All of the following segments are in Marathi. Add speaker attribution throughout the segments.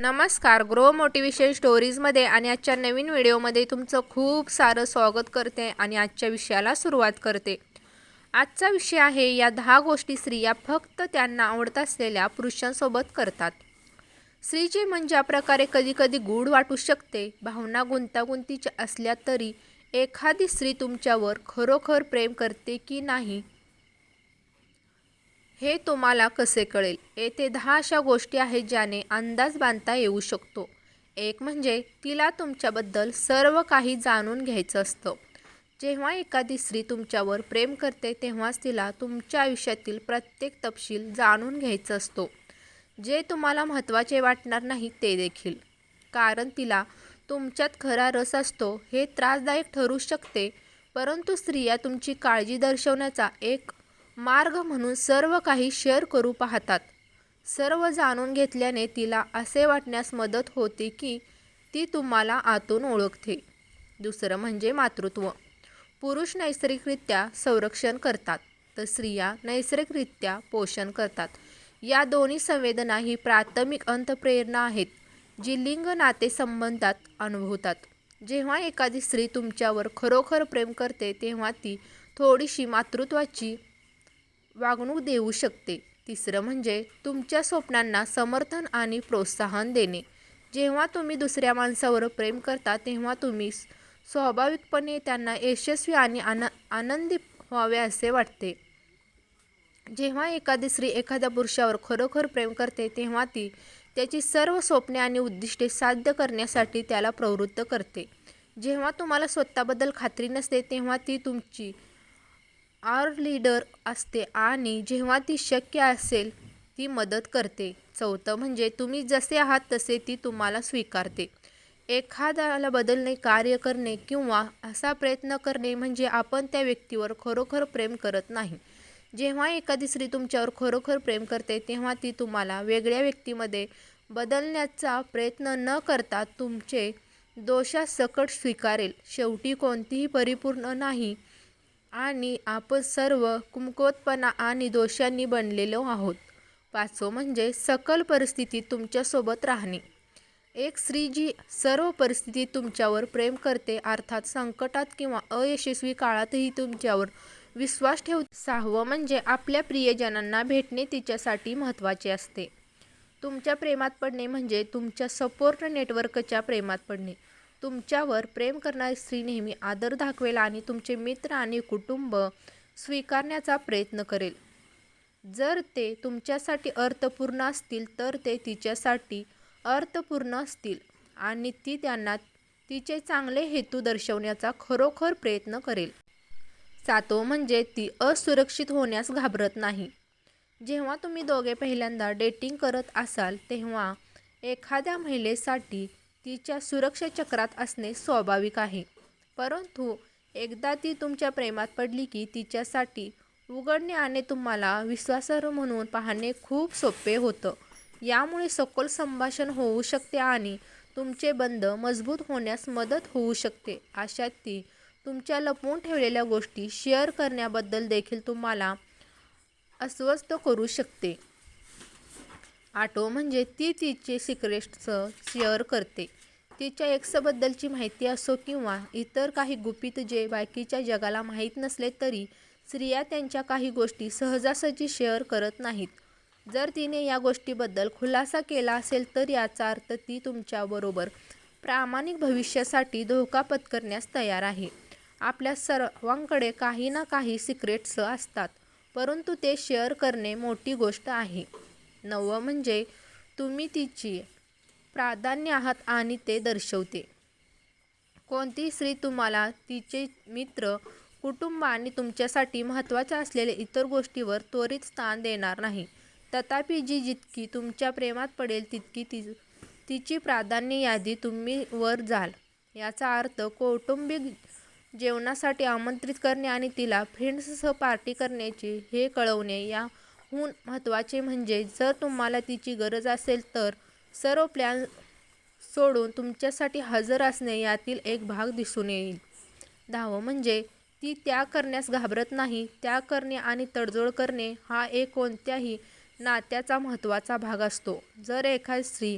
Speaker 1: नमस्कार. ग्रो मोटिवेशन स्टोरीजमध्ये आणि आजच्या नवीन व्हिडिओमध्ये तुमचं खूप सारं स्वागत करते आणि आजच्या विषयाला सुरुवात करते. आजचा विषय आहे या दहा गोष्टी स्त्रिया फक्त त्यांना आवडत असलेल्या पुरुषांसोबत करतात. स्त्रीचे मन ज्या प्रकारे कधीकधी गूढ वाटू शकते भावना गुंतागुंतीच्या असल्या तरी एखादी स्त्री तुमच्यावर खरोखर प्रेम करते की नाही हे तुम्हाला कसे कळेल? येथे दहा अशा गोष्टी आहेत ज्याने अंदाज बांधता येऊ शकतो. एक म्हणजे तिला तुमच्याबद्दल सर्व काही जाणून घ्यायचं असतं. जेव्हा एखादी स्त्री तुमच्यावर प्रेम करते तेव्हाच तिला तुमच्या आयुष्यातील प्रत्येक तपशील जाणून घ्यायचं असतो. जे तुम्हाला महत्त्वाचे वाटणार नाही ते देखील. कारण तिला तुमच्यात खरा रस असतो हे त्रासदायक ठरू शकते परंतु स्त्रिया तुमची काळजी दर्शवण्याचा एक मार्ग म्हणून सर्व काही शेअर करू पाहतात. सर्व जाणून घेतल्याने तिला असे वाटण्यास मदत होते की ती तुम्हाला आतून ओळखते. दुसरं म्हणजे मातृत्व. पुरुष नैसर्गिकरित्या संरक्षण करतात तर स्त्रिया नैसर्गिकरित्या पोषण करतात. या दोन्ही संवेदना ही प्राथमिक अंतप्रेरणा आहेत जी लिंग नातेसंबंधात अनुभवतात. जेव्हा एखादी स्त्री तुमच्यावर खरोखर प्रेम करते तेव्हा ती थोडीशी मातृत्वाची वागणूक देऊ शकते. तिसरं म्हणजे तुमच्या स्वप्नांना समर्थन आणि प्रोत्साहन देणे. जेव्हा तुम्ही दुसऱ्या माणसावर प्रेम करता तेव्हा तुम्ही स्वाभाविकपणे त्यांना यशस्वी आणि आन आनंदी व्हावे असे वाटते. जेव्हा एखादी स्त्री एखाद्या पुरुषावर खरोखर प्रेम करते तेव्हा ती त्याची सर्व स्वप्ने आणि उद्दिष्टे साध्य करण्यासाठी त्याला प्रवृत्त करते. जेव्हा तुम्हाला स्वतःबद्दल खात्री नसते तेव्हा ती तुमची आर लीडर असते आणि जेव्हा ती शक्य असेल ती मदत करते. चौथं म्हणजे तुम्ही जसे आहात तसे ती तुम्हाला स्वीकारते. एखाद्याला बदलणे कार्य करणे किंवा असा प्रयत्न करणे म्हणजे आपण त्या व्यक्तीवर खरोखर प्रेम करत नाही. जेव्हा एखादी स्त्री तुमच्यावर खरोखर प्रेम करते तेव्हा ती तुम्हाला वेगळ्या व्यक्तीमध्ये बदलण्याचा प्रयत्न न करता तुमचे दोषासकट स्वीकारेल. शेवटी कोणतीही परिपूर्ण नाही आणि आपण सर्व कुमकुवतपणा आणि दोषांनी बनलेलो आहोत. पाचवं म्हणजे सकल परिस्थितीत तुमच्यासोबत राहणे. एक स्त्री जी सर्व परिस्थितीत तुमच्यावर प्रेम करते अर्थात संकटात किंवा अयशस्वी काळातही तुमच्यावर विश्वास ठेव सहावं म्हणजे आपल्या प्रियजनांना भेटणे तिच्यासाठी महत्त्वाचे असते. तुमच्या प्रेमात पडणे म्हणजे तुमच्या सपोर्ट नेटवर्कच्या प्रेमात पडणे. तुमच्यावर प्रेम करणारी स्त्री नेहमी आदर दाखवेल आणि तुमचे मित्र आणि कुटुंब स्वीकारण्याचा प्रयत्न करेल. जर ते तुमच्यासाठी अर्थपूर्ण असतील तर ते तिच्यासाठी अर्थपूर्ण असतील आणि ती त्यांना तिचे चांगले हेतू दर्शवण्याचा खरोखर प्रयत्न करेल. सातो म्हणजे ती असुरक्षित होण्यास घाबरत नाही. जेव्हा तुम्ही दोघे पहिल्यांदा डेटिंग करत असाल तेव्हा एखाद्या महिलेसाठी तिच्या सुरक्षाचक्रात असणे स्वाभाविक आहे. परंतु एकदा ती तुमच्या प्रेमात पडली की तिच्यासाठी उघडणे आणि तुम्हाला विश्वासार्ह म्हणून पाहणे खूप सोपे होतं. यामुळे सखोल संभाषण होऊ शकते आणि तुमचे बंध मजबूत होण्यास मदत होऊ शकते. अशात ती तुमच्या लपवून ठेवलेल्या गोष्टी शेअर करण्याबद्दल देखील तुम्हाला अस्वस्थ करू शकते. आटो म्हणजे ती तिचे सिक्रेट्स शेअर करते. तिच्या एक्सबद्दलची माहिती असो किंवा इतर काही गुपित जे बाकीच्या जगाला माहीत नसले तरी स्त्रिया त्यांच्या काही गोष्टी सहजासहजी शेअर करत नाहीत. जर तिने या गोष्टीबद्दल खुलासा केला असेल तर याचा अर्थ ती तुमच्याबरोबर प्रामाणिक भविष्यासाठी धोका पत्करण्यास तयार आहे. आपल्या सर्वांकडे काही ना काही सिक्रेट्स असतात परंतु ते शेअर करणे मोठी गोष्ट आहे. नववं म्हणजे तुम्ही तिची प्राधान्य आहात आणि ते दर्शवते. कोणतीही स्त्री तुम्हाला तिचे मित्र कुटुंब आणि तुमच्यासाठी महत्त्वाच्या असलेल्या इतर गोष्टीवर त्वरित स्थान देणार नाही. तथापि जी जितकी तुमच्या प्रेमात पडेल तितकी ती तिची प्राधान्य यादी तुम्ही वर जाल. याचा अर्थ कौटुंबिक जेवणासाठी आमंत्रित करणे आणि तिला फ्रेंड्ससह पार्टी करण्याचे हे कळवणे या हून महत्त्वाचे म्हणजे जर तुम्हाला तिची गरज असेल तर सर्व प्लॅन सोडून तुमच्यासाठी हजर असणे यातील एक भाग दिसून येईल. दहावं म्हणजे ती त्या करण्यास घाबरत नाही. त्या करणे आणि तडजोड करणे हा एक कोणत्याही नात्याचा महत्त्वाचा भाग असतो. जर एखादी स्त्री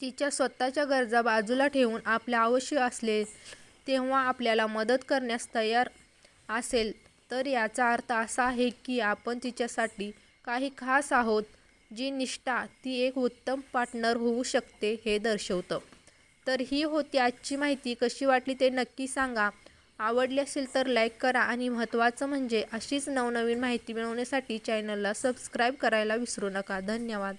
Speaker 1: तिच्या स्वतःच्या गरजा बाजूला ठेवून आपल्या आवश्यक असले तेव्हा आपल्याला मदत करण्यास तयार असेल तर याचा अर्थ असा आहे की आपण तिच्यासाठी काही खास आहोत जी निष्ठा ती एक उत्तम पार्टनर होऊ शकते हे दर्शवतं. तर ही होती आजची माहिती. कशी वाटली ते नक्की सांगा. आवडली असेल तर लाईक करा आणि महत्त्वाचं म्हणजे अशीच नवनवीन माहिती मिळवण्यासाठी चॅनलला सबस्क्राईब करायला विसरू नका. धन्यवाद.